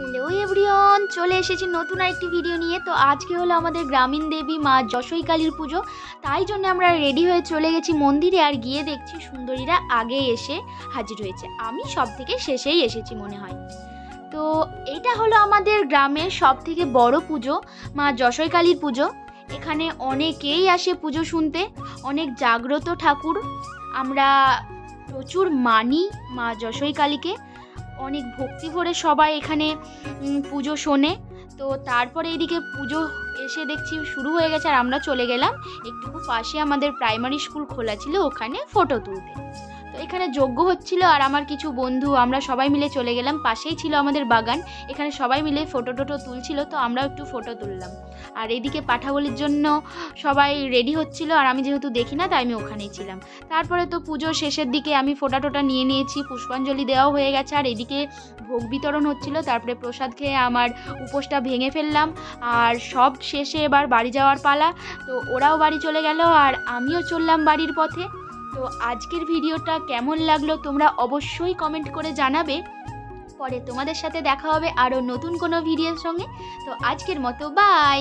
Hello everyone চলে এসেছি নতুন আরেকটি ভিডিও নিয়ে। তো আজকে হলো আমাদের গ্রামীণ দেবী মা যশোই কালীর পুজো। তাই জন্য আমরা রেডি হয়ে চলে গেছি মন্দিরে আর গিয়ে দেখছি সুন্দরীরা আগে এসে হাজির হয়েছে। আমি সব থেকে শেষেই এসেছি মনে হয়। তো এটা হলো আমাদের গ্রামের সব থেকে বড় পুজো, মা যশোই কালীর পুজো। এখানে অনেকেই আসে পুজো শুনতে। অনেক জাগ্রত ঠাকুর। আমরা প্রচুর মানি মা যশোই কালীকে। অনেক ভক্তি ভরে সবাই এখানে পুজো শোনে। তো তারপরে এইদিকে পুজো এসে দেখছি শুরু হয়ে গেছে আর আমরা চলে গেলাম। একটুকু পাশে আমাদের প্রাইমারি স্কুল খোলা ছিল, ওখানে ফটো তুলতে। এখানে যজ্ঞ হচ্ছিল আর আমার কিছু বন্ধু, আমরা সবাই মিলে চলে গেলাম। পাশেই ছিল আমাদের বাগান, এখানে সবাই মিলে ফটো টোটো তুলছিল, তো আমরাও একটু ফটো তুললাম। আর এদিকে পাঠাবলির জন্য সবাই রেডি হচ্ছিল, আর আমি যেহেতু দেখি না, তাই আমি ওখানেই ছিলাম। তারপরে তো পুজো শেষের দিকে আমি ফোটা টোটা নিয়ে নিয়েছি, পুষ্পাঞ্জলি দেওয়াও হয়ে গেছে, আর এদিকে ভোগ বিতরণ হচ্ছিল, তারপরে প্রসাদ খেয়ে আমার উপোসটা ভেঙে ফেললাম। আর সব শেষে এবার বাড়ি যাওয়ার পালা, তো ওরাও বাড়ি চলে গেল, আর আমিও চললাম বাড়ির পথে। তো আজকের ভিডিওটা কেমন লাগল তোমরা অবশ্যই কমেন্ট করে জানাবে। পরে তোমাদের সাথে দেখা হবে আরও নতুন কোনো ভিডিওর সঙ্গে। তো আজকের মতো বাই